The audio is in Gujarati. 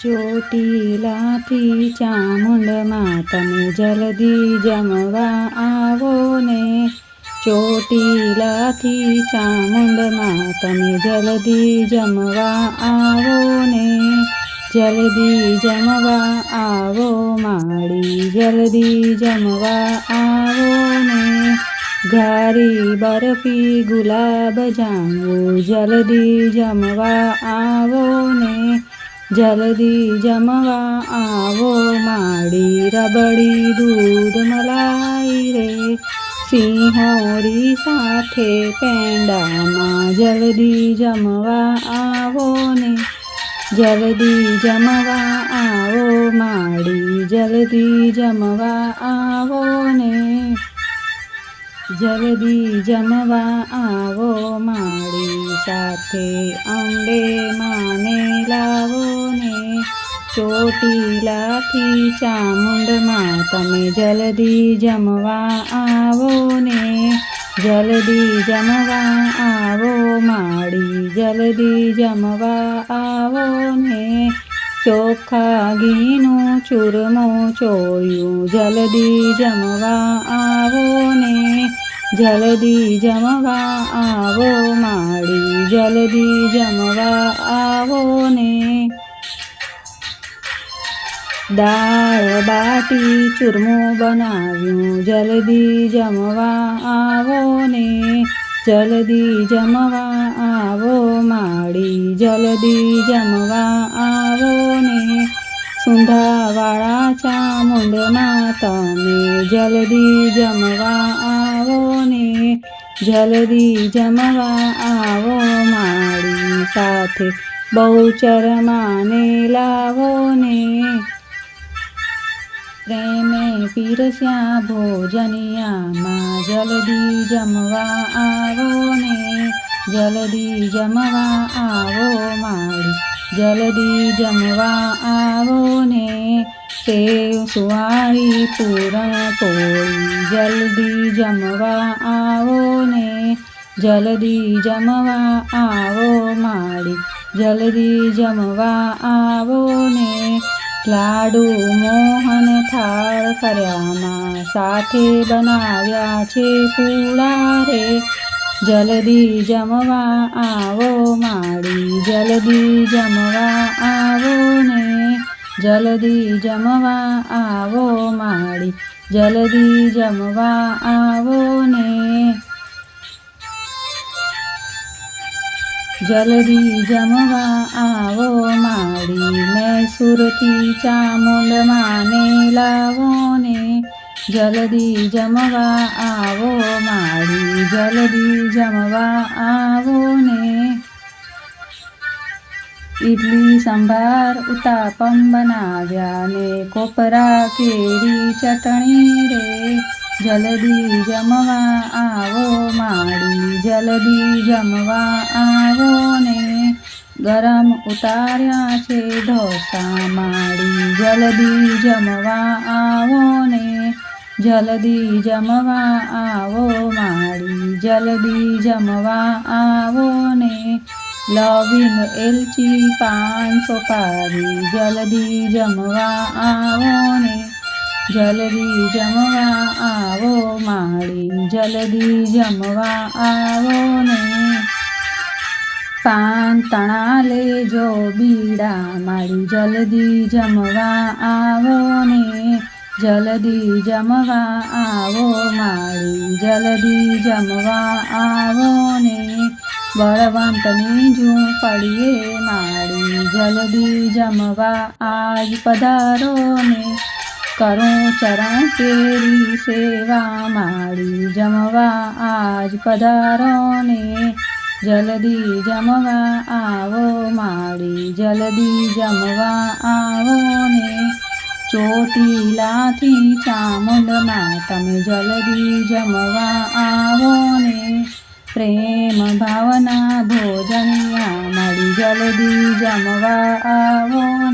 ચોટીલાથી ચામુંડમાં તમે જલ્દી જમવા આવો ને ચોટીલાથી ચામુંડમાં તમે જલ્દી જમવા આવો ને જલ્દી જમવા આવો માળી જલ્દી જમવા આવો ને ઘારી બરફી ગુલાબ જાંબુ જલ્દી જમવા આવો ને જલ્દી જમવા આવો માડી રબડી દૂધ મલાઈ રે સિંહોરી સાથે પેંડામાં જલ્દી જમવા આવો ને જલ્દી જમવા આવો માડી જલ્દી જમવા આવો ને જલ્દી જમવા આવો મારી સાથે અંબે માને લાવો ને ચોટીલાથી ચામુંડમાં તમે જલ્દી જમવા આવો ને જલ્દી જમવા આવો માળી જલ્દી જમવા આવો ને ચોખા ઘીનું ચૂરમો ચોળ્યું જલ્દી જમવા આવો ને જલ્દી જમવા આવો માળી જલ્દી જમવા આવો ને દાળ બાટી ચૂરમું બનાવ્યું જલ્દી જમવા આવો ને જલ્દી જમવા આવો માળી જલ્દી જમવા સુંધાવાળા ચામુંડમાં તમે જલ્દી જમવા આવો ને, જલ્દી જમવા આવો મારી સાથે બહુચર માને લાવો ને. પ્રેમે પીરસ્યા ભોજનિયામાં જલ્દી જમવા આવો ને, જલ્દી જમવા આવો માળી જલ્દી જમવા આવો ને. સેવ સુવાળી પૂરણ પોળી જલ્દી જમવા આવો ને. જલ્દી જમવા આવો માળી. જલ્દી જમવા આવો ને. લાડુ મોહન થાળ કર્યામાં સાથે બનાવ્યા છે પૂળા રે જલ્દી જમવા આવો માળી, જલ્દી જમવા આવો ને. જલ્દી જમવા આવો માળી, જલ્દી જમવા આવો ને. જલ્દી જમવા આવો માળી મૈસૂરથી ચામુંડ માને લાવો ને. જલ્દી જમવા આવો ઇડલી સંભાર ઉતાપમ બનાવ્યા ને કોપરા કેરી ચટણી રે જલ્દી જમવા આવો માડી જલ્દી જમવા આવો ને ગરમ ઉતાર્યા છે ઢોસા માડી જલ્દી જમવા આવો ને જલ્દી જમવા આવો માડી જલ્દી જમવા આવો ને લવિંગ એલચી પાન સોપારી જલ્દી જમવા આવો ને. જલ્દી જમવા આવો માળી. જલ્દી જમવા આવો ને. પાન તણા લેજો બીડા માળી. જલ્દી જમવા આવો ને. જલ્દી જમવા આવો માળી. જલ્દી જમવા આવો ને. બળવંતની ઝૂંપડીએ માળી જલ્દી જમવા. આજ પધારો ને કરું ચરણ તેરી સેવા. માળી જમવા. આજ પધારો ને જલ્દી જમવા. આવો માળી, જલ્દી જમવા. આવો ને ચોટીલાથી ચામુંડમાં તમે જલ્દી જમવા. આવો ને પ્રેમ ભાવના ભોજનિયા મળી જલ્દી જમવા આવો.